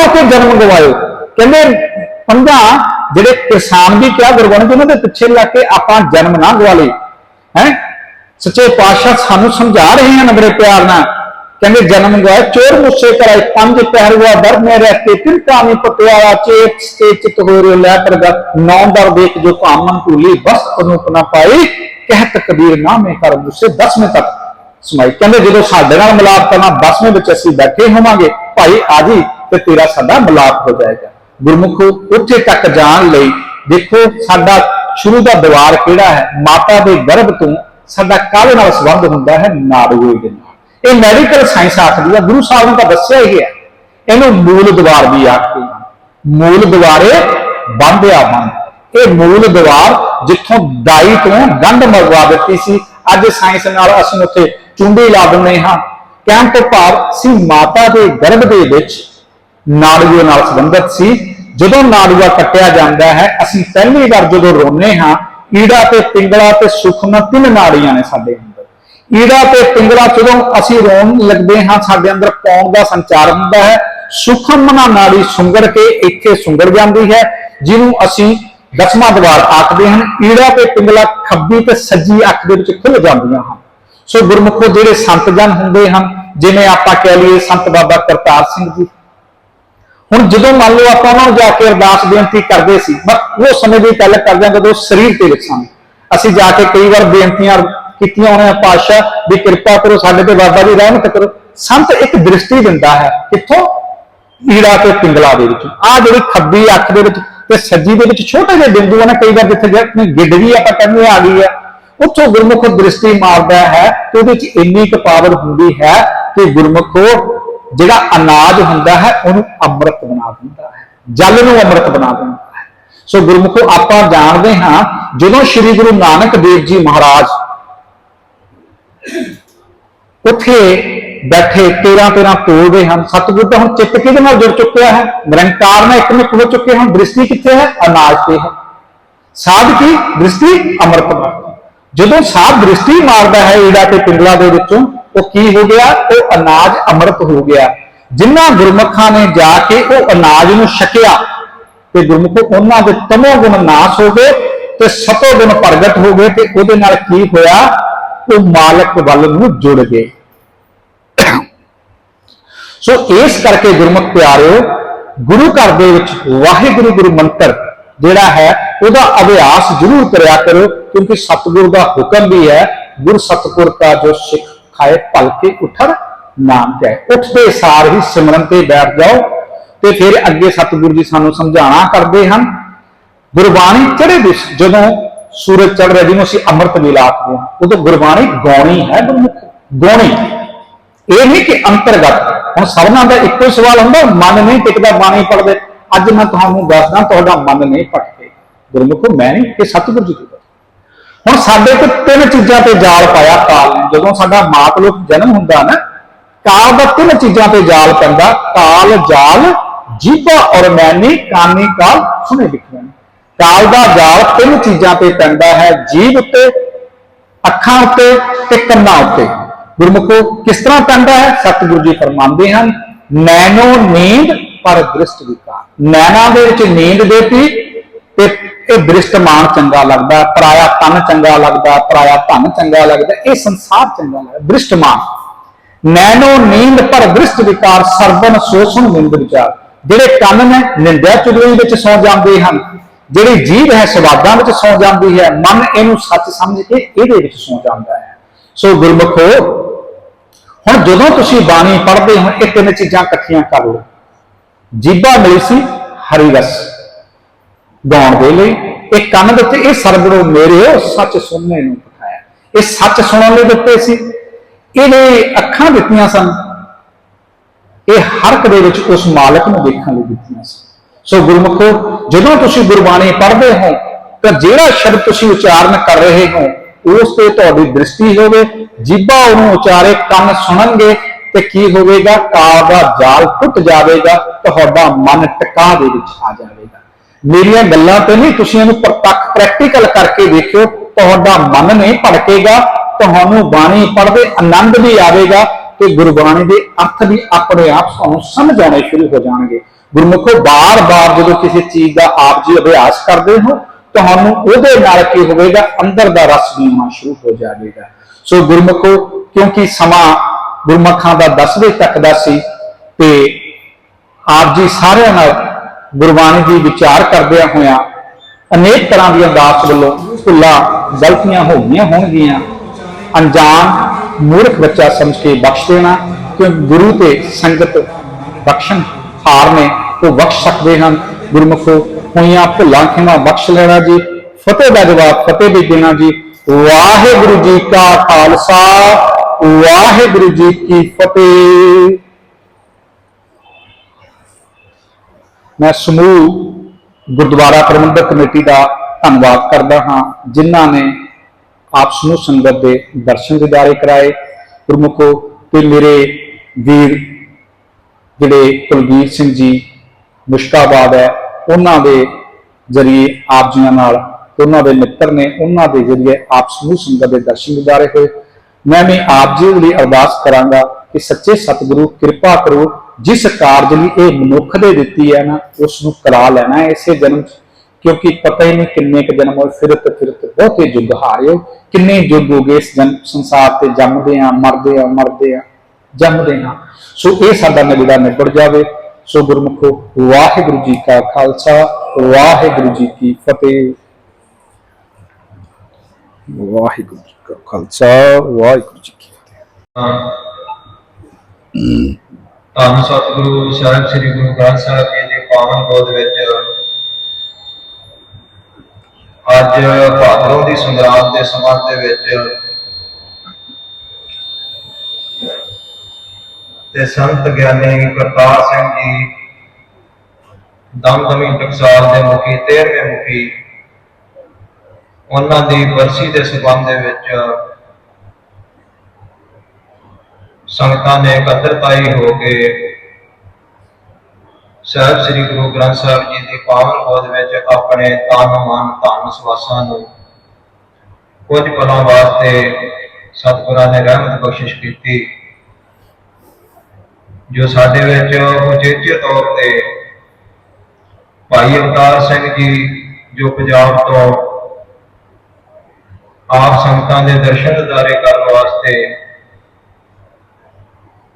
ਹੋ ਕੇ ਜਨਮ ਗਵਾਇਓ ਕਹਿੰਦੇ, ਪੰਜਾ, ਜਿਹੜੇ ਕਿਸਾਨ ਵੀ ਕਿਹਾ ਗੁਰਬਾਣੀ ਉਹਨਾਂ ਦੇ ਪਿੱਛੇ ਲੱਗ ਕੇ ਆਪਾਂ ਜਨਮ ਨਾ ਗਵਾ ਲਈ ਹੈ? ਸੱਚੇ ਪਾਤਸ਼ਾਹ ਸਾਨੂੰ ਸਮਝਾ ਰਹੇ ਹਨ ਬੜੇ ਪਿਆਰ ਨਾਲ। ਕਹਿੰਦੇ, ਜਨਮ ਗਵਾਏ, ਚੋਰ ਮੁੱਸੇ ਕਰਾਏ, ਪੰਜ ਪਹਿਰਵਾ ਦਰ ਮੇ ਰਹਤੇ ਤਿਲ ਕਾਮੀ ਪਟਿਆਲਾ ਚੇਤ ਤੇ ਚਿਤ ਹੋ ਲੈ ਪ੍ਰਗਾ ਨੌ ਦਰ ਦੇਖ ਜੋ ਕਾਮਨ ਭੂਲੀ ਬਸ ਅਨੂਪ ਨਾ ਪਾਈ ਕਹਿਤ ਕਬੀਰ ਨਾਮੇ ਕਰ ਮੁੱਸੇ ਦਸਵੇਂ ਤੱਕ। ਸਮਾਈ ਕਹਿੰਦੇ, ਜਦੋਂ ਸਾਡੇ ਨਾਲ ਮਿਲਾਪ ਕਰਨਾ, ਦਸਵੇਂ ਵਿੱਚ ਅਸੀਂ ਬੈਠੇ ਹੋਵਾਂਗੇ, ਭਾਈ ਆਜੀ ਤੇ ਤੇਰਾ ਸਾਡਾ ਮਿਲਾਪ ਹੋ ਜਾਏਗਾ। ਗੁਰਮੁਖੋ, ਉੱਥੇ ਤੱਕ ਜਾਣ ਲਈ ਦੇਖੋ ਸਾਡਾ ਸ਼ੁਰੂ ਦਾ ਦਵਾਰ ਕਿਹੜਾ ਹੈ? ਮਾਤਾ ਦੇ ਗਰਭ ਤੋਂ ਸਾਡਾ ਕਾਹਦੇ ਨਾਲ ਸੰਬੰਧ ਹੁੰਦਾ ਹੈ? ਨਾੜੂਏ ਦੇ ਨਾਲ। ਇਹ ਮੈਡੀਕਲ ਸਾਇੰਸ ਆਖਦੀ ਹੈ ਗੁਰੂ ਸਾਹਿਬ ਨੇ ਤਾਂ ਦੱਸਿਆ ਹੀ ਹੈ ਇਹਨੂੰ ਮੂਲ ਦਵਾਰ ਵੀ ਆਖਦੇ ਹਨ ਮੂਲ ਦਵਾਰੇ ਬੰਦਿਆ ਬੰਦ ਇਹ ਮੂਲ ਦਵਾਰ ਜਿੱਥੋਂ ਦਾਈ ਤੋਂ ਗੰਢ ਮਰਵਾ ਦਿੱਤੀ ਸੀ। ਅੱਜ ਸਾਇੰਸ ਨਾਲ ਅਸੀਂ ਉੱਥੇ ਚੁੰਡੀ ਲਾ ਦਿੰਦੇ ਹਾਂ। ਕਹਿਣ ਤੋਂ ਭਾਵ ਸੀ ਮਾਤਾ ਦੇ ਗਰਭ ਦੇ ਵਿੱਚ ਨਾੜੂਏ ਨਾਲ ਸੰਬੰਧਿਤ ਸੀ। ਜਦੋਂ ਨਾੜੂਆ ਕੱਟਿਆ ਜਾਂਦਾ ਹੈ, ਅਸੀਂ ਪਹਿਲੀ ਵਾਰ ਜਦੋਂ ਰੋਨੇ ਹਾਂ, ਈੜਾ ਤੇ ਪਿੰਗਲਾ ਤੇ ਸੁਖਨਾ ਤਿੰਨ ਨਾੜੀਆਂ ਨੇ ਸਾਡੇ ਅੰਦਰ। ਈੜਾ ਤੇ ਪਿੰਗਲਾ ਜਦੋਂ ਅਸੀਂ ਰੋਣ ਲੱਗਦੇ ਹਾਂ, ਸਾਡੇ ਅੰਦਰ ਕੌਣ ਦਾ ਸੰਚਾਰ ਹੁੰਦਾ ਹੈ। ਸੁਖਮਨਾ ਨਾੜੀ ਸੁੰਗੜ ਕੇ ਇੱਥੇ ਸੁੰਗੜ ਜਾਂਦੀ ਹੈ, ਜਿਹਨੂੰ ਅਸੀਂ ਦਸਵਾਂ ਦਵਾਰ ਆਖਦੇ ਹਨ। ਈੜਾ ਤੇ ਪਿੰਗਲਾ ਖੱਬੀ ਤੇ ਸੱਜੀ ਅੱਖ ਦੇ ਵਿੱਚ ਖੁੱਲ ਜਾਂਦੀਆਂ ਹਨ। ਸੋ ਗੁਰਮੁਖੋ ਜਿਹੜੇ ਸੰਤ ਜਨ ਹੁੰਦੇ ਹਨ, ਜਿਵੇਂ ਆਪਾਂ ਕਹਿ ਲਈਏ ਸੰਤ ਬਾਬਾ ਕਰਤਾਰ ਸਿੰਘ ਜੀ ਹੁਣ ਜਦੋਂ ਮੰਨ ਲਓ ਆਪਾਂ ਉਹਨਾਂ ਨੂੰ ਜਾ ਕੇ ਅਰਦਾਸ ਬੇਨਤੀ ਕਰਦੇ ਸੀ ਮੈਂ ਉਹ ਸਮੇਂ ਦੀ ਗੱਲ ਕਰਦੇ ਹਾਂ ਜਦੋਂ ਸਰੀਰ ਤੇ ਵਿੱਚ ਸਨ ਅਸੀਂ ਜਾ ਕੇ ਕਈ ਵਾਰ ਬੇਨਤੀਆਂ ਕੀਤੀਆਂ ਉਹਨਾਂ ਪਾਤਸ਼ਾਹ ਵੀ ਕਿਰਪਾ ਕਰੋ, ਸਾਡੇ ਤੇ ਬਾਬਾ ਜੀ ਰਹਿਮਤ ਕਰੋ। ਸੰਤ ਇੱਕ ਦ੍ਰਿਸ਼ਟੀ ਦਿੰਦਾ ਹੈ, ਕਿੱਥੋਂ? ਈੜਾ ਤੇ ਪਿੰਗਲਾ ਦੇ ਵਿੱਚ। ਆ ਜਿਹੜੀ ਖੱਬੀ ਅੱਖ ਦੇ ਵਿੱਚ ਤੇ ਸੱਜੀ ਦੇ ਵਿੱਚ ਛੋਟੇ ਜਿਹੇ ਬਿੰਦੂ ਨੇ, ਕਈ ਵਾਰ ਜਿੱਥੇ ਜੇ ਆਪਣੀ ਗਿੱਡ ਵੀ ਆਪਾਂ ਕਹਿੰਦੇ ਆ ਗਈ ਹੈ ਉੱਥੋਂ ਗੁਰਮੁਖ ਦ੍ਰਿਸ਼ਟੀ ਮਾਰਦਾ ਹੈ ਤੇ ਉਹਦੇ ਵਿੱਚ ਇੰਨੀ ਕੁ ਪਾਵਰ ਹੁੰਦੀ ਹੈ ਕਿ ਗੁਰਮੁਖੋ ਜਿਹੜਾ ਅਨਾਜ ਹੁੰਦਾ ਹੈ, ਉਹਨੂੰ ਅੰਮ੍ਰਿਤ ਬਣਾ ਦਿੰਦਾ ਹੈ। ਜਲ ਨੂੰ ਅੰਮ੍ਰਿਤ ਬਣਾ ਦਿੰਦਾ ਹੈ। ਸੋ ਗੁਰਮੁਖੋ, ਆਪਾਂ ਜਾਣਦੇ ਹਾਂ, ਜਦੋਂ ਸ੍ਰੀ ਗੁਰੂ ਨਾਨਕ ਦੇਵ ਜੀ ਮਹਾਰਾਜ ਉੱਥੇ ਬੈਠੇ 13 13 ਤੋਲਦੇ ਹਨ। ਸਤਿਗੁਰ ਦਾ ਹੁਣ ਚਿੱਤ ਕਿਹਦੇ ਨਾਲ ਜੁੜ ਚੁੱਕਿਆ ਹੈ? ਨਿਰੰਕਾਰ ਨਾਲ ਇੱਕਮਿਕ ਹੋ ਚੁੱਕੇ ਹਨ। ਦ੍ਰਿਸ਼ਟੀ ਕਿੱਥੇ ਹੈ? ਅਨਾਜ ਤੇ ਹੈ। ਸਾਧ ਕੀ? ਦ੍ਰਿਸ਼ਟੀ ਅੰਮ੍ਰਿਤ ਨਾਲ। ਜਦੋਂ ਸਾਧ ਦ੍ਰਿਸ਼ਟੀ ਮਾਰਦਾ ਹੈ ਈੜਾ ਤੇ ਪਿੰਗਲਾ ਦੇ ਵਿੱਚੋਂ ਉਹ ਕੀ ਹੋ ਗਿਆ? ਉਹ ਅਨਾਜ ਅੰਮ੍ਰਿਤ ਹੋ ਗਿਆ। ਜਿਨ੍ਹਾਂ ਗੁਰਮੁਖਾਂ ਨੇ ਜਾ ਕੇ ਉਹ ਅਨਾਜ ਨੂੰ ਛਕਿਆ, ਤੇ ਗੁਰਮੁਖੋ ਉਹਨਾਂ ਦੇ ਤਮੋ ਗੁਣ ਨਾਸ਼ ਹੋ ਗਏ ਤੇ ਸਤੋ ਗੁਣ ਪ੍ਰਗਟ ਹੋ ਗਏ ਤੇ ਉਹਦੇ ਨਾਲ ਕੀ ਹੋਇਆ? ਉਹ ਮਾਲਕ ਵੱਲ ਨੂੰ ਜੁੜ ਗਏ। ਸੋ ਇਸ ਕਰਕੇ ਗੁਰਮੁਖ ਪਿਆਰਿਓ, ਗੁਰੂ ਘਰ ਦੇ ਵਿੱਚ ਵਾਹਿਗੁਰੂ ਗੁਰੂ ਮੰਤਰ ਜਿਹੜਾ ਹੈ, ਉਹਦਾ ਅਭਿਆਸ ਜ਼ਰੂਰ ਕਰਿਆ ਕਰੋ, ਕਿਉਂਕਿ ਸਤਿਗੁਰ ਦਾ ਹੁਕਮ ਵੀ ਹੈ, ਗੁਰ ਸਤਿਗੁਰ ਦਾ ਜੋ ਸਿੱਖ ਖਾਏ ਭਲ ਉਠਰ ਨਾਮ ਤੇ ਉੱਠਦੇ ਸਾਰ ਹੀ ਸਿਮਰਨ ਤੇ ਬੈਠ ਜਾਓ ਤੇ ਫਿਰ ਅੱਗੇ ਸਤਿਗੁਰੂ ਜੀ ਸਾਨੂੰ ਸਮਝਾਣਾ ਕਰਦੇ ਹਨ। ਗੁਰਬਾਣੀ ਚੜੇ ਦਿਸ ਜਦੋਂ ਸੂਰਜ ਚੜ ਰਿਹਾ, ਜਿਹਨੂੰ ਅਸੀਂ ਅੰਮ੍ਰਿਤ ਵੇਲਾ ਆਖਦੇ ਹਾਂ, ਉਦੋਂ ਗੁਰਬਾਣੀ ਗਾਉਣੀ ਹੈ ਗੁਰਮੁਖ। ਗਾਉਣੀ। ਇਹ ਨਹੀਂ ਕਿ ਅੰਤਰਗਤ। ਹੁਣ ਸਭਨਾਂ ਦਾ ਇੱਕੋ ਹੀ ਸਵਾਲ ਹੁੰਦਾ, ਮਨ ਨਹੀਂ ਟਿਕਦਾ, ਬਾਣੀ ਪੜਦੇ ਅੱਜ ਮੈਂ ਤੁਹਾਨੂੰ ਦੱਸਦਾ, ਤੁਹਾਡਾ ਮਨ ਨਹੀਂ ਪਟਕੇ ਗੁਰਮੁਖੋ, ਮੈਂ ਨਹੀਂ ਕਿ ਸਤਿਗੁਰੂ ਜੀ ਦੀ ਹੁਣ ਸਾਡੇ ਤੇ ਤਿੰਨ ਚੀਜ਼ਾਂ ਤੇ ਜਾਲ ਪਾਇਆ ਕਾਲ ਨੇ। ਜਦੋਂ ਸਾਡਾ ਮਾਤਲੁਕ ਜਨਮ ਹੁੰਦਾ ਨਾ, ਕਾਲ ਦਾ ਤਿੰਨ ਚੀਜ਼ਾਂ ਤੇ ਜਾਲ ਪੈਂਦਾ, ਕਾਲ, ਜਾਲ, ਜੀਭਾ ਔਰ ਮੈਨੀ, ਕਾਨੀ, ਕਾਲ, ਸੁਣੇ ਲਿਖਿਆ ਕਾਲ ਦਾ ਜਾਲ ਤਿੰਨ ਚੀਜ਼ਾਂ ਤੇ ਪੈਂਦਾ ਹੈ ਜੀਵ ਉੱਤੇ, ਅੱਖਾਂ ਉੱਤੇ ਤੇ ਕੰਨਾਂ ਉੱਤੇ। ਗੁਰਮੁਖੋ, ਕਿਸ ਤਰ੍ਹਾਂ ਪੈਂਦਾ ਹੈ? ਸਤਿਗੁਰੂ ਜੀ ਫਰਮਾਉਂਦੇ ਹਨ ਨੈਨੋ ਨੀਂਦ ਪਰ ਦ੍ਰਿਸ਼ਟ ਵਿਕਾਰ। ਨੈਣਾ ਦੇ ਵਿੱਚ ਨੀਂਦ ਦੇਤੀ ਤੇ ਇਹ ਦ੍ਰਿਸ਼ਟਮਾਨ ਚੰਗਾ ਲੱਗਦਾ, ਪਰਾਇਆ ਤਨ ਚੰਗਾ ਲੱਗਦਾ, ਪਰਾਇਆ ਧਨ ਚੰਗਾ ਲੱਗਦਾ, ਇਹ ਸੰਸਾਰ ਚੰਗਾ ਲੱਗਦਾ ਦ੍ਰਿਸ਼ਟਮਾਨ ਨੈਨੋ ਨੀਂਦ ਪਰ ਦ੍ਰਿਸ਼ਟ ਵਿਕਾਰ ਸਰਬਨ ਸੋਸਣ ਨਿੰਦ ਵਿਚਾਰ। ਜਿਹੜੇ ਕੰਨ ਨੇ ਨਿੰਦਿਆ ਚੁਗਲੀ ਵਿੱਚ ਸੌ ਜਾਂਦੇ ਹਨ, ਜਿਹੜੀ ਜੀਭ ਹੈ ਸਵਾਦਾਂ ਵਿੱਚ ਸੌ ਜਾਂਦੀ ਹੈ, ਮਨ ਇਹਨੂੰ ਸੱਚ ਸਮਝ ਕੇ ਇਹਦੇ ਵਿੱਚ ਸੌ ਜਾਂਦਾ ਹੈ। ਸੋ ਗੁਰਮੁਖੋ, ਹੁਣ ਜਦੋਂ ਤੁਸੀਂ ਬਾਣੀ ਪੜ੍ਹਦੇ ਹੋ, ਇਹ ਤਿੰਨ ਚੀਜ਼ਾਂ ਇਕੱਠੀਆਂ ਕਰ ਲਓ। ਜੀਭਾ ਮਿਲੀ ਸੀ, ਹਰੀ ਰਸ। ਗਾਉਣ ਦੇ ਲਈ। ਇਹ ਕੰਨ ਦੇ ਉੱਤੇ ਇਹ ਸਰਬੜੋ ਮੇਰਿਓ ਸੱਚ ਸੁਣਨੇ ਨੂੰ ਪਠਾਇਆ ਇਹ ਸੱਚ ਸੁਣਨ ਲਈ ਦਿੱਤੇ ਸੀ। ਇਹਨੇ ਅੱਖਾਂ ਦਿੱਤੀਆਂ ਸਨ। ਇਹ ਹਰਕ ਦੇ ਵਿੱਚ ਉਸ ਮਾਲਕ ਨੂੰ ਦੇਖਣ ਲਈ ਦਿੱਤੀਆਂ ਸਨ। ਸੋ ਗੁਰਮੁਖੋ, ਜਦੋਂ ਤੁਸੀਂ ਗੁਰਬਾਣੀ ਪੜ੍ਹਦੇ ਹੋ, ਤਾਂ ਜਿਹੜਾ ਸ਼ਬਦ ਤੁਸੀਂ ਉਚਾਰਨ ਕਰ ਰਹੇ ਹੋ, ਉਸ ਤੇ ਤੁਹਾਡੀ ਦ੍ਰਿਸ਼ਟੀ ਹੋਵੇ। ਜੀਭਾ ਉਹਨੂੰ ਉਚਾਰੇ, ਕੰਨ ਸੁਣਨਗੇ, ਤੇ ਕੀ ਹੋਵੇਗਾ? ਕਾਲ ਦਾ ਜਾਲ ਟੁੱਟ ਜਾਵੇਗਾ, ਤੁਹਾਡਾ ਮਨ ਟਿਕਾ ਦੇ ਵਿੱਚ ਆ ਜਾਵੇਗਾ। ਮੇਰੀਆਂ ਗੱਲਾਂ ਤੇ ਨਹੀਂ, ਤੁਸੀਂ ਇਹਨੂੰ ਪ੍ਰਤੱਖ ਪ੍ਰੈਕਟੀਕਲ ਕਰਕੇ ਦੇਖਿਓ ਤੁਹਾਡਾ ਮਨ ਨਹੀਂ ਭੜਕੇਗਾ, ਤੁਹਾਨੂੰ ਬਾਣੀ ਪੜ੍ਹਦੇ ਆਨੰਦ ਵੀ ਆਵੇਗਾ ਤੇ ਗੁਰਬਾਣੀ ਦੇ ਅਰਥ ਵੀ ਆਪਣੇ ਆਪ ਸਾਨੂੰ ਸਮਝ ਆਉਣੇ ਸ਼ੁਰੂ ਹੋ ਜਾਣਗੇ। ਗੁਰਮੁਖੋ, ਬਾਰ-ਬਾਰ ਜਦੋਂ ਕਿਸੇ ਚੀਜ਼ ਦਾ ਆਪ ਜੀ ਅਭਿਆਸ ਕਰਦੇ ਹੋ, ਤੁਹਾਨੂੰ ਉਹਦੇ ਨਾਲ ਕੀ ਹੋਵੇਗਾ? ਅੰਦਰ ਦਾ ਰਸ ਵੀ ਆਉਣਾ ਸ਼ੁਰੂ ਹੋ ਜਾਵੇਗਾ। ਸੋ ਗੁਰਮੁਖੋ, ਕਿਉਂਕਿ ਸਮਾਂ ਗੁਰਮਖਾਂ ਦਾ 10 ਵਜੇ ਤੱਕ ਦਾ ਸੀ ਤੇ ਆਪ ਜੀ ਸਾਰਿਆਂ ਨਾਲ ਗੁਰਬਾਣੀ ਦੀ ਵਿਚਾਰ ਕਰਦਿਆਂ ਹੋਇਆਂ ਅਨੇਕ ਤਰ੍ਹਾਂ ਦੀਆਂ ਦਾਸ ਵੱਲੋਂ ਭੁੱਲਾਂ, ਗਲਤੀਆਂ ਹੋ ਹੋਣਗੀਆਂ। ਅਣਜਾਣ ਮੂਰਖ ਬੱਚਾ ਸਮਝ ਕੇ ਬਖਸ਼ ਦੇਣਾ ਕਿ ਗੁਰੂ ਤੇ ਸੰਗਤ ਬਖਸ਼ਣ ਹਾਰ ਨੇ, ਉਹ ਬਖਸ਼ ਸਕਦੇ ਹਨ। ਗੁਰਮੁਖੋ, ਹੋਈਆਂ ਭੁੱਲਾਂ ਖਿਮਾ ਬਖਸ਼ ਲੈਣਾ ਜੀ। ਫਤਿਹ ਦਾ ਜਵਾਬ ਫਤਿਹ ਵੀ ਦੇਣਾ ਜੀ। ਵਾਹਿਗੁਰੂ ਜੀ ਕਾ ਖਾਲਸਾ, ਵਾਹਿਗੁਰੂ ਜੀ ਕੀ ਫਤਿਹ। ਮੈਂ ਸਮੂਹ ਗੁਰਦੁਆਰਾ ਪ੍ਰਬੰਧਕ ਕਮੇਟੀ ਦਾ ਧੰਨਵਾਦ ਕਰਦਾ ਹਾਂ, ਜਿਨ੍ਹਾਂ ਨੇ ਆਪ ਨੂੰ ਸੰਗਤ ਦੇ ਦਰਸ਼ਨ ਦਿਦਾਰੇ ਕਰਾਏ। ਗੁਰਮੁਖੋ ਤੇ ਮੇਰੇ ਵੀਰ ਜਿਹੜੇ ਕੁਲਵੀਰ ਸਿੰਘ ਜੀ ਮੁਸ਼ਕਾਬਾਦ ਹੈ, ਉਹਨਾਂ ਦੇ ਜ਼ਰੀਏ ਆਪ ਜੀਆਂ ਨਾਲ ਉਹਨਾਂ ਦੇ ਮਿੱਤਰ ਨੇ ਉਹਨਾਂ ਦੇ ਜ਼ਰੀਏ ਆਪ ਸਮੂਹ ਸੰਗਤ ਦੇ ਦਰਸ਼ਨ ਦਿਦਾਰੇ ਹੋਏ। ਮੈਂ ਵੀ ਆਪ ਜੀ ਲਈ ਅਰਦਾਸ ਕਰਾਂਗਾ ਕਿ ਸੱਚੇ ਸਤਿਗੁਰੂ ਕਿਰਪਾ ਕਰੋ ਜਿਸ ਕਾਰਜ ਲਈ ਇਹ ਮਨੁੱਖ ਦੇ ਦਿੱਤੀ ਹੈ ਨਾ ਉਸ ਨੂੰ ਕਰਾ ਲੈਣਾ ਹੈ ਇਸੇ ਜਨਮ 'ਚ। ਕਿਉਂਕਿ ਪਤਾ ਹੀ ਨਹੀਂ ਕਿੰਨੇ ਕੁ ਜਨਮ ਹੋਏ ਫਿਰਤ ਫਿਰਤ ਬਹੁਤੇ ਯੁੱਗ ਹਾਰਿਓ। ਕਿੰਨੇ ਯੁੱਗ ਹੋ ਗਏ ਇਸ ਜਨ ਸੰਸਾਰ ਤੇ ਜੰਮਦੇ ਆ ਮਰਦੇ ਆ ਮਰਦੇ ਆ ਜੰਮਦੇ ਆ ਸੋ ਇਹ ਸਾਡਾ ਨਿਬੜਾ ਨਿਬੜ ਜਾਵੇ। ਸੋ ਗੁਰਮੁਖੋ ਵਾਹਿਗੁਰੂ ਜੀ ਕਾ ਖਾਲਸਾ ਵਾਹਿਗੁਰੂ ਜੀ ਕੀ ਫਤਿਹ। ਵਾਹਿਗੁਰੂ ਜੀ ਕਾ ਖਾਲਸਾ ਵਾਹਿਗੁਰੂ ਜੀ ਕੀ ਫਤਿਹ। ਧੰਨ ਸਤਿਗੁਰੂ ਸਾਹਿਬ ਸ੍ਰੀ ਗੁਰੂ ਗ੍ਰੰਥ ਸਾਹਿਬ ਜੀ ਦੀ ਪਾਵਨ ਗੋਦ ਵਿੱਚ ਅੱਜ ਭਾਦਰੋਂ ਦੀ ਸੰਗਰਾਂਦ ਦੇ ਸੰਬੰਧ ਦੇ ਵਿੱਚ ਤੇ ਸੰਤ ਗਿਆਨੀ ਕਰਤਾਰ ਸਿੰਘ ਜੀ ਦਮਦਮੀ ਟਕਸਾਲ ਦੇ ਮੁਖੀ 13ਵੇਂ ਮੁਖੀ, ਉਹਨਾਂ ਦੀ ਬਰਸੀ ਦੇ ਸੰਬੰਧ ਦੇ ਵਿੱਚ ਸੰਗਤਾਂ ਨੇ ਇਕੱਤਰਤਾਈ ਹੋ ਕੇ ਸਾਹਿਬ ਸ੍ਰੀ ਗੁਰੂ ਗ੍ਰੰਥ ਸਾਹਿਬ ਜੀ ਦੀ ਪਾਵਨ ਗੋਦ ਵਿੱਚ ਆਪਣੇ ਤਨ, ਮਨ, ਧਨ, ਸਵਾਸਾਂ ਨੂੰ ਕੁਝ ਪਲਾਂ ਵਾਸਤੇ ਸਤਿਗੁਰਾਂ ਨੇ ਰਹਿਮਤ ਬਖਸ਼ਿਸ਼ ਕੀਤੀ, ਜੋ ਸਾਡੇ ਵਿੱਚ ਉਚੇਚੇ ਤੌਰ ਤੇ ਭਾਈ ਅਵਤਾਰ ਸਿੰਘ ਜੀ, ਜੋ ਪੰਜਾਬ ਤੋਂ ਆਪ ਸੰਗਤਾਂ ਦੇ ਦਰਸ਼ਨ ਦਿਦਾਰੇ ਕਰਨ ਵਾਸਤੇ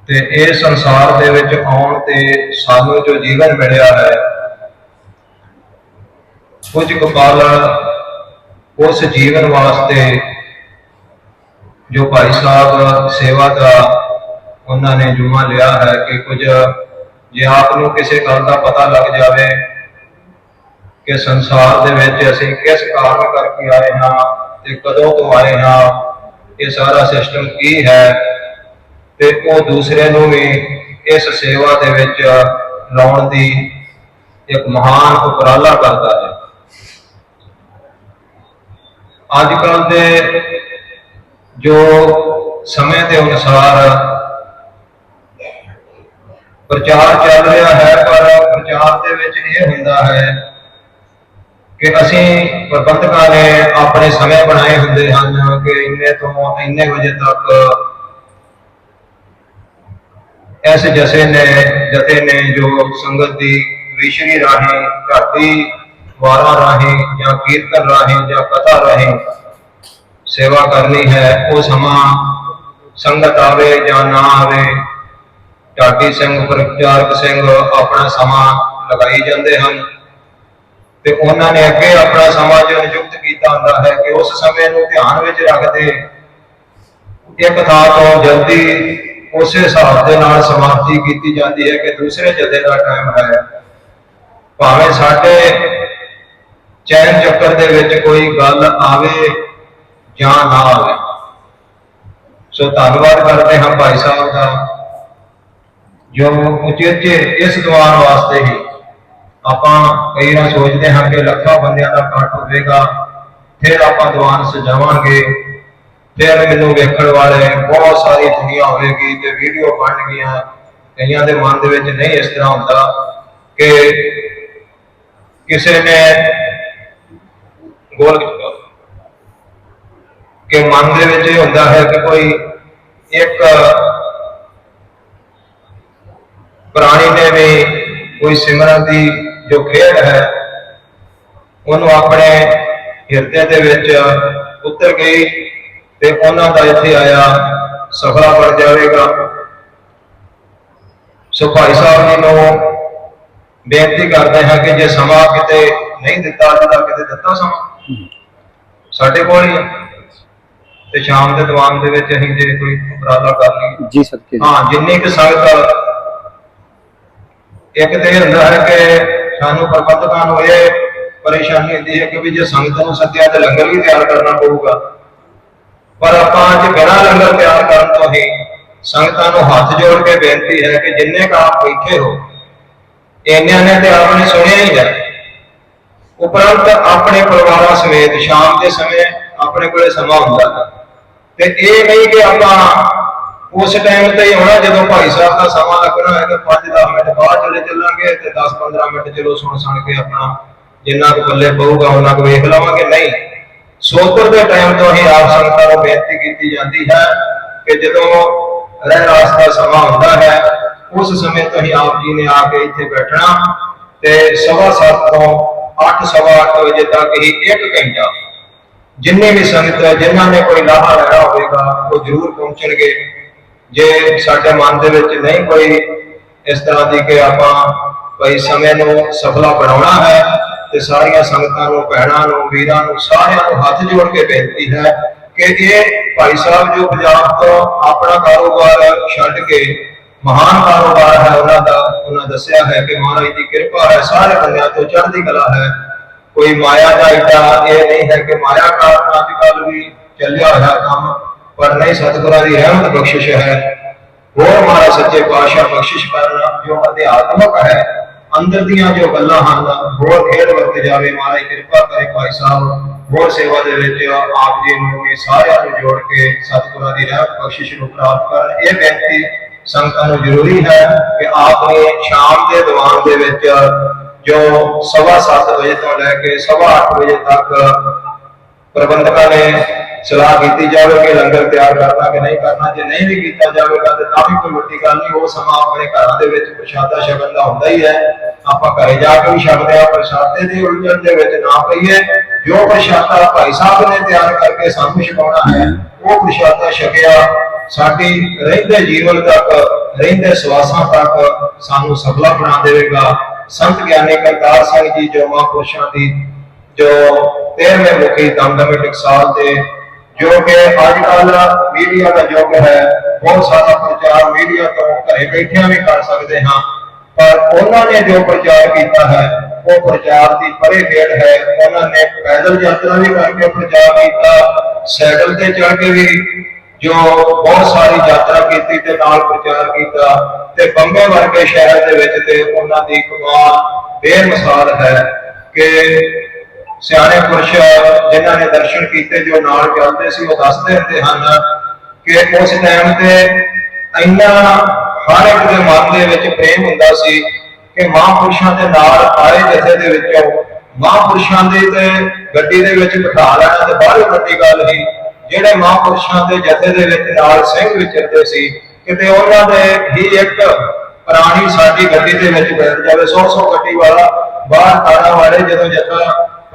ਤੇ ਇਹ ਸੰਸਾਰ ਦੇ ਵਿੱਚ ਆਉਣ ਤੇ ਸਾਨੂੰ ਜੋ ਜੀਵਨ ਮਿਲਿਆ ਹੈ, ਕੁਝ ਕੁ ਪਲ ਉਸ ਜੀਵਨ ਵਾਸਤੇ ਜੋ ਭਾਈ ਸਾਹਿਬ ਸੇਵਾ ਦਾ ਉਹਨਾਂ ਨੇ ਜੁਮਾ ਲਿਆ ਹੈ ਕਿ ਕੁਝ ਜੇ ਆਪ ਨੂੰ ਕਿਸੇ ਗੱਲ ਦਾ ਪਤਾ ਲੱਗ ਜਾਵੇ ਕਿ ਸੰਸਾਰ ਦੇ ਵਿੱਚ ਅਸੀਂ ਕਿਸ ਕਾਰਨ ਕਰਕੇ ਆਏ ਹਾਂ ਤੇ ਕਦੋਂ ਤੋਂ ਆਏ ਹਾਂ, ਇਹ ਸਾਰਾ ਸਿਸਟਮ ਕੀ ਹੈ ਤੇ ਉਹ ਦੂਸਰੇ ਨੂੰ ਵੀ ਇਸ ਸੇਵਾ ਦੇ ਵਿੱਚ ਲਾਉਣ ਦੀ ਇੱਕ ਮਹਾਨ ਉਪਰਾਲਾ ਕਰਦਾ ਹੈ। ਅੱਜ ਕੱਲ ਦੇ ਜੋ ਸਮੇਂ ਦੇ ਅਨੁਸਾਰ ਪ੍ਰਚਾਰ ਚੱਲ ਰਿਹਾ ਹੈ, ਪਰ ਪ੍ਰਚਾਰ ਦੇ ਵਿੱਚ ਇਹ ਹੁੰਦਾ ਹੈ ਕਿ ਅਸੀਂ ਪ੍ਰਬੰਧਕਾਂ ਨੇ ਆਪਣੇ ਸਮੇਂ ਬਣਾਏ ਹੁੰਦੇ ਹਨ ਕਿ ਇੰਨੇ ਤੋਂ ਇੰਨੇ ਵਜੇ ਤੱਕ ਇਸ ਜਥੇ ਨੇ ਜਥੇ ਨੇ ਜੋ ਸੰਗਤ ਦੀ ਵਿਸ਼ਰੀ ਰਾਹੀਂ ਝਾਟੀ ਵਾਰਾਂ ਰਾਹੀਂ ਜਾਂ ਕੀਰਤਨ ਰਾਹੀਂ ਜਾਂ ਕਥਾ ਰਾਹੀਂ ਸੇਵਾ ਕਰਨੀ ਹੈ, ਉਹ ਸਮਾਂ ਸੰਗਤ ਆਵੇ ਜਾਂ ਨਾ ਆਵੇ ਝਾਟੀ ਸਿੰਘ, ਪ੍ਰਚਾਰਕ ਸਿੰਘ ਆਪਣਾ ਸਮਾਂ ਲਗਾਈ ਜਾਂਦੇ ਹਨ ਤੇ ਉਹਨਾਂ ਨੇ ਅੱਗੇ ਆਪਣਾ ਸਮਾਂ ਜੋ ਨਿਯੁਕਤ ਕੀਤਾ ਹੁੰਦਾ ਹੈ ਕਿ ਉਸ ਸਮੇਂ ਨੂੰ ਧਿਆਨ ਵਿੱਚ ਰੱਖਦੇ ਇੱਕ ਥਾਂ ਤੋਂ ਜਲਦੀ ਉਸੇ ਹਿਸਾਬ ਦੇ ਨਾਲ ਸਮਾਪਤੀ ਕੀਤੀ ਜਾਂਦੀ ਹੈ ਕਿ ਦੂਸਰੇ ਜਥੇ ਦਾ ਟਾਈਮ ਹੈ। ਭਾਵੇਂ ਸਾਡੇ ਚੈਨ ਚੱਕਰ ਦੇ ਵਿੱਚ ਕੋਈ ਗੱਲ ਆਵੇ ਜਾਂ ਨਾ ਆਵੇ। ਸੋ ਧੰਨਵਾਦ ਕਰਦੇ ਹਾਂ ਭਾਈ ਸਾਹਿਬ ਦਾ, ਜੋ ਉਚੇਚੇ ਇਸ ਦੁਆਰ ਵਾਸਤੇ ਹੀ ਆਪਾਂ ਕਈ ਵਾਰ ਸੋਚਦੇ ਹਾਂ ਕਿ ਲੱਖਾਂ ਬੰਦਿਆਂ ਦਾ ਇਕੱਠ ਹੋਵੇਗਾ, ਫਿਰ ਆਪਾਂ ਦੀਵਾਨ ਸਜਾਵਾਂਗੇ। ਫਿਰ ਮੈਨੂੰ ਵੇਖਣ ਵਾਲੇ ਬਹੁਤ ਸਾਰੀ ਦੁਨੀਆ ਹੋਵੇਗੀ ਤੇ ਵੀਡੀਓ ਬਣਨਗੀਆਂ ਕਈਆਂ ਦੇ ਮਨ ਦੇ ਵਿੱਚ ਨਹੀਂ ਇਸ ਤਰ੍ਹਾਂ ਹੁੰਦਾ ਕਿ ਕਿਸੇ ਨੇ ਗੋਲ ਕਿ ਮਨ ਦੇ ਵਿੱਚ ਇਹ ਹੁੰਦਾ ਹੈ ਕਿ ਕੋਈ ਇੱਕ ਪ੍ਰਾਣੀ ਨੇ ਵੀ ਕੋਈ ਸਿਮਰਨ ਦੀ ਜੋ ਖੇਡ ਹੈ, ਉਹਨੂੰ ਆਪਣੇ ਹਿਰਦੇ ਦੇ ਵਿੱਚ ਉਤਰ ਗਈ ਤੇ ਉਹਨਾਂ ਦਾ ਇੱਥੇ ਆਇਆ ਸਫਲਾ ਬਣ ਜਾਵੇਗਾ। ਸੋ ਭਾਈ ਸਾਹਿਬ ਜੀ ਨੂੰ ਬੇਨਤੀ ਕਰਦੇ ਹਾਂ ਕਿ ਜੇ ਸਮਾਂ ਕਿਤੇ ਨਹੀਂ ਦਿੱਤਾ ਦਾ ਕਿਤੇ ਦਿੱਤਾ ਸਮਾਂ। ਸਾਡੇ ਕੋਲ ਹੀ ਤੇ ਸ਼ਾਮ ਦੇ ਦੀਵਾਨ ਦੇ ਵਿੱਚ ਅਸੀਂ ਜੇ ਕੋਈ ਉਪਰਾਲਾ ਕਰ ਲਈਏ। ਜੀ ਸਤਿ ਹਾਂ ਜਿੰਨੀ ਕੁ ਸੰਗਤ ਇੱਕ ਤੇ ਹੁੰਦਾ ਹੈ ਕਿ ਸਾਨੂੰ ਪ੍ਰਬੰਧਕਾਂ ਨੂੰ ਇਹ ਪਰੇਸ਼ਾਨੀ ਹੁੰਦੀ ਹੈ ਕਿ ਵੀ ਜੇ ਸੰਗਤ ਨੂੰ ਸੱਦਿਆ ਤੇ ਲੰਗਰ ਵੀ ਤਿਆਰ ਕਰਨਾ ਪਊਗਾ। ਪਰ ਆਪਾਂ ਅੱਜ ਬਿਨਾਂ ਲੰਗਰ ਤਿਆਰ ਕਰਨ ਤੋਂ ਹੀ ਸੰਗਤਾਂ ਨੂੰ ਹੱਥ ਜੋੜ ਕੇ ਬੇਨਤੀ ਹੈ ਕਿ ਜਿੰਨੇ ਕਾ ਬੈਠੇ ਹੋ, ਇੰਨਿਆਂ ਨੇ ਤੇ ਆਪਨੇ ਸੁਣਿਆ ਹੀ ਹੈ ਉਪਰੰਤ ਆਪਣੇ ਪਰਿਵਾਰਾਂ ਸਮੇਤ ਸ਼ਾਮ ਦੇ ਸਮੇਂ ਆਪਣੇ ਕੋਲੇ ਸਮਾਂ ਹੁੰਦਾ ਹੈ। ਤੇ ਇਹ ਨਹੀਂ ਕਿ ਆਪਾਂ ਉਸ ਟਾਈਮ ਤੇ ਹੀ ਹੋਣਾ, ਜਦੋਂ ਭਾਈ ਸਾਹਿਬ ਦਾ ਸਮਾਂ ਲੱਗਣਾ ਹੈ ਕਿ 5-10 ਮਿੰਟ ਬਾਅਦ ਚਲੇ ਚੱਲਾਂਗੇ ਤੇ 10-15 ਮਿੰਟ ਚਲੋ ਸੁਣ ਸੁਣ ਕੇ ਆਪਣਾ ਜਿੰਨਾ ਕੁ ਪੱਲੇ ਪਊਗਾ, ਉਹਨਾਂ ਕੁ ਵੇਖ ਲਵਾਂਗੇ। ਨਹੀਂ ਸੋਤਰ ਦੇ ਟਾਈਮ ਤੋਂ ਹੀ ਆਪ ਸੰਗਤਾਂ ਨੂੰ ਬੇਨਤੀ ਕੀਤੀ ਜਾਂਦੀ ਹੈ ਕਿ ਜਦੋਂ ਰਹਿ ਰਾਸ ਦਾ ਸਮਾਂ ਹੁੰਦਾ ਹੈ, ਉਸ ਸਮੇਂ ਤੋਂ ਹੀ ਆਪ ਜੀ ਨੇ ਆ ਕੇ ਇੱਥੇ ਬੈਠਣਾ ਤੇ ਸਵਾ ਸੱਤ ਤੋਂ 8 ਸਵਾ ਅੱਠ ਵਜੇ ਤੱਕ ਹੀ ਇੱਕ ਘੰਟਾ ਜਿੰਨੇ ਵੀ ਸੰਗਤ, ਜਿਨ੍ਹਾਂ ਨੇ ਕੋਈ ਲਾਹਾ ਲੈਣਾ ਹੋਵੇਗਾ, ਉਹ ਜ਼ਰੂਰ ਪਹੁੰਚਣਗੇ। ਜੇ ਸਾਡੇ ਮਨ ਦੇ ਵਿੱਚ ਨਹੀਂ ਕੋਈ ਇਸ ਤਰ੍ਹਾਂ ਦੀ ਕਿ ਆਪਾਂ ਕੋਈ ਸਮੇਂ ਨੂੰ ਸਫਲਾ ਬਣਾਉਣਾ ਹੈ ਤੇ ਸਾਰੀਆਂ ਸੰਗਤਾਂ ਨੂੰ, ਭੈਣਾਂ ਨੂੰ, ਵੀਰਾਂ ਨੂੰ, ਸਾਰਿਆਂ ਨੂੰ ਹੱਥ ਜੋੜ ਕੇ ਬੇਨਤੀ ਹੈ ਕਿ ਇਹ ਭਾਈ ਸਾਹਿਬ ਜੋ ਪੰਜਾਬ ਤੋਂ ਆਪਣਾ ਕਾਰੋਬਾਰ ਛੱਡ ਕੇ ਮਹਾਨ ਕਾਰੋਬਾਰ ਹੈ, ਉਹਨਾਂ ਦਾ, ਉਹਨਾਂ ਦੱਸਿਆ ਹੈ ਕਿ ਮਹਾਰਾਜ ਦੀ ਕਿਰਪਾ ਹੈ, ਸਾਰੇ ਬੰਦਿਆਂ ਤੋਂ ਚੜ੍ਹਦੀ ਕਲਾ ਹੈ। ਕੋਈ ਮਾਇਆ ਦਾ ਏਡਾ ਇਹ ਨਹੀਂ ਹੈ ਕਿ ਮਾਇਆ ਕਾਰਨ ਅੱਜ ਕੱਲ ਵੀ ਚੱਲਿਆ ਹੋਇਆ ਕੰਮ, ਪਰ ਨਹੀਂ, ਸਤਿਗੁਰਾਂ ਦੀ ਰਹਿਮਤ ਬਖਸ਼ਿਸ਼ ਹੈ। ਹੋਰ ਮਹਾਰਾਜ ਸੱਚੇ ਪਾਤਸ਼ਾਹ ਬਖਸ਼ਿਸ਼ ਕਰਨਾ ਜੋ ਅਧਿਆਤਮਕ ਹੈ ਅੰਦਰ ਦੀਆਂ ਜੋ ਗੱਲਾਂ ਹਨ ਹੋਰ ਖੇਡ ਵਰਤ ਜਾਵੇ, ਮਹਾਰਾਜ ਕਿਰਪਾ ਕਰੇ ਭਾਈ ਸਾਹਿਬ ਹੋਰ ਸੇਵਾ ਦੇ ਵਿੱਚ ਆਪ ਜੀ ਨੂੰ ਵੀ ਸਾਰਿਆਂ ਨੂੰ ਜੋੜ ਕੇ ਸਤਿਗੁਰਾਂ ਦੀ ਰਹਿਮਤ ਬਖਸ਼ਿਸ਼ ਨੂੰ ਪ੍ਰਾਪਤ ਕਰਨ। ਇਹ ਬੇਨਤੀ ਸੰਗਤਾਂ ਨੂੰ ਜ਼ਰੂਰੀ ਹੈ ਕਿ ਆਪ ਨੇ ਸ਼ਾਮ ਦੇ ਦੀਵਾਨ ਦੇ ਵਿੱਚ ਜੋ ਸਵਾ ਸੱਤ ਵਜੇ ਤੋਂ ਲੈ ਕੇ ਸਵਾ ਅੱਠ ਵਜੇ ਤੱਕ ਪ੍ਰਬੰਧਕਾਂ ਨੇ ਸਲਾਹ ਕੀਤੀ ਜਾਵੇ ਕਿ ਲੰਗਰ ਤਿਆਰ ਕਰਨਾ ਕਿ ਨਹੀਂ ਕਰਨਾ, ਜੇ ਨਹੀਂ ਵੀ ਕੀਤਾ ਜਾਵੇਗਾ ਤੇ ਤਾਂ ਵੀ ਕੋਈ ਵੱਡੀ ਗੱਲ ਨਹੀਂ, ਉਹ ਸਮਾਂ ਆਪਣੇ ਘਰਾਂ ਦੇ ਵਿੱਚ ਪ੍ਰਸ਼ਾਦਾ ਸ਼ਗਨ ਦਾ ਹੁੰਦਾ ਹੀ ਹੈ। ਆਪਾਂ ਘਰੇ ਜਾ ਕੇ ਵੀ ਛਕਦੇ ਆ ਪ੍ਰਸ਼ਾਦੇ ਦੀ ਉਲਝਣ ਦੇ ਵਿੱਚ ਨਾ ਪਈਏ। ਜੋ ਪ੍ਰਸ਼ਾਦਾ ਭਾਈ ਸਾਹਿਬ ਨੇ ਤਿਆਰ ਕਰਕੇ ਸਾਨੂੰ ਛਕਾਉਣਾ ਹੈ, ਉਹ ਪ੍ਰਸ਼ਾਦਾ ਛਕਿਆ, ਸਾਡੀ ਰਹਿੰਦੇ ਜੀਵਨ ਤੱਕ, ਰਹਿੰਦੇ ਸਵਾਸਾਂ ਤੱਕ ਸਾਨੂੰ ਸਫਲਾ ਬਣਾ ਦੇਵੇਗਾ। ਸੰਤ ਗਿਆਨੀ ਕਰਤਾਰ ਸਿੰਘ ਜੀ ਜੋ ਮਹਾਂਪੁਰਸ਼ਾਂ ਦੀ, ਜੋ 13ਵੇਂ ਮੁਖੀ ਦਮਦਮੇ ਟਕਸਾਲ ਦੇ, ਜੋ ਕਿ ਅੱਜ ਕੱਲ ਮੀਡੀਆ ਦਾ ਯੁੱਗ ਹੈ, ਬਹੁਤ ਸਾਰਾ ਪ੍ਰਚਾਰ ਮੀਡੀਆ ਤੋਂ ਘਰੇ ਬੈਠਿਆਂ ਵੀ ਕਰ ਸਕਦੇ ਹਾਂ। ਪਰ ਉਹਨਾਂ ਨੇ ਜੋ ਪ੍ਰਚਾਰ ਕੀਤਾ ਹੈ, ਉਹ ਪ੍ਰਚਾਰ ਦੀ ਪਰੇ ਖੇਡ ਹੈ। ਉਹਨਾਂ ਨੇ ਪੈਦਲ ਯਾਤਰਾ ਵੀ ਕਰਕੇ ਪ੍ਰਚਾਰ ਕੀਤਾ, ਸਾਈਕਲ ਤੇ ਚੜ੍ਹ ਕੇ ਵੀ ਜੋ ਬਹੁਤ ਸਾਰੀ ਯਾਤਰਾ ਕੀਤੀ ਤੇ ਨਾਲ ਪ੍ਰਚਾਰ ਕੀਤਾ ਤੇ ਬੰਬੇ ਵਰਗੇ ਸ਼ਹਿਰ ਦੇ ਵਿੱਚ ਤੇ ਉਹਨਾਂ ਦੀ ਕਮਾਲ ਬੇਮਿਸਾਲ ਹੈ ਕਿ ਸਿਆਣੇ ਪੁਰਸ਼ ਜਿਨ੍ਹਾਂ ਨੇ ਦਰਸ਼ਨ ਕੀਤੇ, ਜੋ ਨਾਲ ਚੱਲਦੇ ਸੀ, ਉਹ ਦੱਸਦੇ ਹੁੰਦੇ ਹਨ ਕਿ ਉਸ ਟਾਈਮ ਤੇ ਇੰਨਾ ਹਰ ਇੱਕ ਦੇ ਮਨ ਦੇ ਵਿੱਚ ਪ੍ਰੇਮ ਹੁੰਦਾ ਸੀ ਕਿ ਮਹਾਂਪੁਰਸ਼ਾਂ ਦੇ ਨਾਲ ਆਏ ਜਥੇ ਦੇ ਵਿੱਚੋਂ ਮਹਾਂਪੁਰਸ਼ਾਂ ਦੀ ਤੇ ਗੱਡੀ ਦੇ ਵਿੱਚ ਬਿਠਾ ਲੈਣਾ ਤੇ ਬਾਹਲੀ ਵੱਡੀ ਗੱਲ ਹੀ ਜਿਹੜੇ ਮਹਾਂਪੁਰਸ਼ਾਂ ਦੇ ਜਥੇ ਦੇ ਵਿੱਚ ਨਾਲ ਸਿੰਘ ਵਿਚਰਦੇ ਸੀ, ਕਿਤੇ ਉਹਨਾਂ ਦੇ ਹੀ ਇੱਕ ਪੁਰਾਣੀ ਸਾਡੀ ਗੱਡੀ ਦੇ ਵਿੱਚ ਬੈਠ ਜਾਵੇ। 100 100 ਗੱਡੀ ਵਾਲਾ ਬਾਹਰ ਤਾਰਾਂ ਵਾਲੇ ਜਦੋਂ ਜਥਾ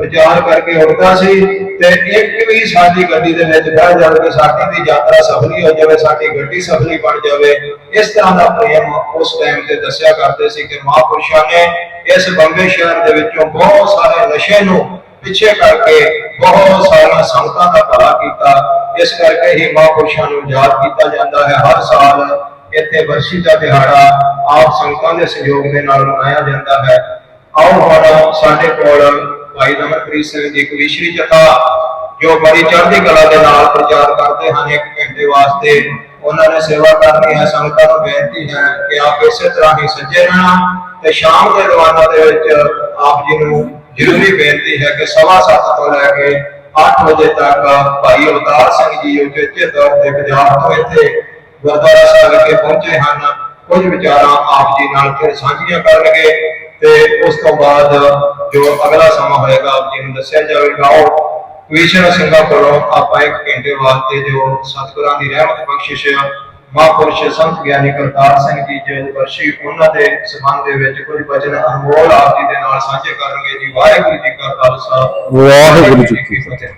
ਪ੍ਰਚਾਰ ਕਰਕੇ ਉੱਠਦਾ ਸੀ ਤੇ ਇੱਕ ਵੀ ਸਾਡੀ ਗੱਡੀ ਦੇ ਵਿੱਚ ਬਹਿ ਜਾਵੇ ਕਿ ਸਾਡੀ ਦੀ ਯਾਤਰਾ ਸਫਲੀ ਹੋ ਜਾਵੇ, ਸਾਡੀ ਗੱਡੀ ਸਫਲੀ ਬਣ ਜਾਵੇ, ਇਸ ਤਰ੍ਹਾਂ ਦਾ ਪ੍ਰੇਮ ਉਸ ਟਾਈਮ ਤੇ ਦੱਸਿਆ ਕਰਦੇ ਸੀ ਕਿ ਮਹਾਂਪੁਰਸ਼ਾਂ ਨੇ ਇਸ ਬੰਬੇ ਸ਼ਹਿਰ ਦੇ ਵਿੱਚੋਂ ਬਹੁਤ ਸਾਰੇ ਨਸ਼ੇ ਨੂੰ ਪਿੱਛੇ ਕਰਕੇ ਬਹੁਤ ਸਾਰੀਆਂ ਸੰਗਤਾਂ ਦਾ ਭਲਾ ਕੀਤਾ। ਇਸ ਕਰਕੇ ਹੀ ਮਹਾਂਪੁਰਸ਼ਾਂ ਨੂੰ ਯਾਦ ਕੀਤਾ ਜਾਂਦਾ ਹੈ। ਹਰ ਸਾਲ ਇੱਥੇ ਵਰਸ਼ੀ ਦਾ ਦਿਹਾੜਾ ਆਪ ਸੰਗਤਾਂ ਦੇ ਸਹਿਯੋਗ ਦੇ ਨਾਲ ਮਨਾਇਆ ਜਾਂਦਾ ਹੈ। ਆਓ ਹੁਣ ਸਾਡੇ ਕੋਲ ਭਾਈ ਦਮਨਪ੍ਰੀਤ ਸਿੰਘ ਜੀ, ਇੱਕ ਵਿਸ਼ਰੀ ਜਥਾ ਜੋ ਬੜੀ ਚੜ੍ਹਦੀ ਕਲਾ ਦੇ ਨਾਲ ਪ੍ਰਚਾਰ ਕਰਦੇ ਹਨ ਇੱਕ ਘੰਟੇ ਵਾਸਤੇ। ਉਹਨਾਂ ਨੇ ਸੇਵਾ ਕਰਨੀ ਹੈ, ਸੰਗਤਾਂ ਨੂੰ ਬੇਨਤੀ ਹੈ ਕਿ ਆਪ ਇਸੇ ਤਰ੍ਹਾਂ ਹੀ ਸੱਜੇ ਰਹਿਣਾ ਤੇ ਸ਼ਾਮ ਦੇ ਦੀਵਾਨਾਂ ਦੇ ਵਿੱਚ ਆਪ ਜੀ ਨੂੰ ਜ਼ਰੂਰੀ ਬੇਨਤੀ ਹੈ ਕਿ ਸਵਾ ਸੱਤ ਤੋਂ ਲੈ ਕੇ 8 ਵਜੇ ਤੱਕ ਭਾਈ ਅਵਤਾਰ ਸਿੰਘ ਜੀ ਉਚੇਚੇ ਤੌਰ ਤੇ ਪੰਜਾਬ ਤੋਂ ਇੱਥੇ ਗੁਰਦੁਆਰਾ ਸਾਹਿਬ ਵਿਖੇ ਪਹੁੰਚੇ ਹਨ, ਕੁਝ ਵਿਚਾਰਾਂ ਆਪ ਜੀ ਨਾਲ ਫਿਰ ਸਾਂਝੀਆਂ ਕਰਨਗੇ। ਤੇ ਉਸ ਤੋਂ ਬਾਅਦ ਜੋ ਅਗਲਾ ਸਮਾਂ ਹੋਏਗਾ ਆਪ ਜੀ ਨੂੰ ਦੱਸਿਆ ਜਾਵੇਗਾ ਉਹ ਕਵੀਸ਼ਰ ਸਿੰਘਾਂ ਕੋਲੋਂ ਆਪਾਂ ਇੱਕ ਘੰਟੇ ਵਾਸਤੇ ਜੋ ਸਤਿਗੁਰਾਂ ਦੀ ਰਹਿਮਤ ਬਖਸ਼ਿਸ਼ ਮਹਾਂਪੁਰਸ਼ ਸੰਤ ਗਿਆਨੀ ਕਰਤਾਰ ਸਿੰਘ ਜੀ ਜੈਨ ਵਰਸ਼ੀ ਉਹਨਾਂ ਦੇ ਸਬੰਧ ਦੇ ਵਿੱਚ ਕੁਝ ਬਚਨ ਅਨਮੋਲ ਆਪ ਜੀ ਦੇ ਨਾਲ ਸਾਂਝੇ ਕਰਾਂਗੇ ਜੀ। ਵਾਹਿਗੁਰੂ ਜੀ ਕਾ ਖਾਲਸਾ। ਵਾਹਿਗੁਰੂ ਜੀ ਕੀ ਫਤਿਹ।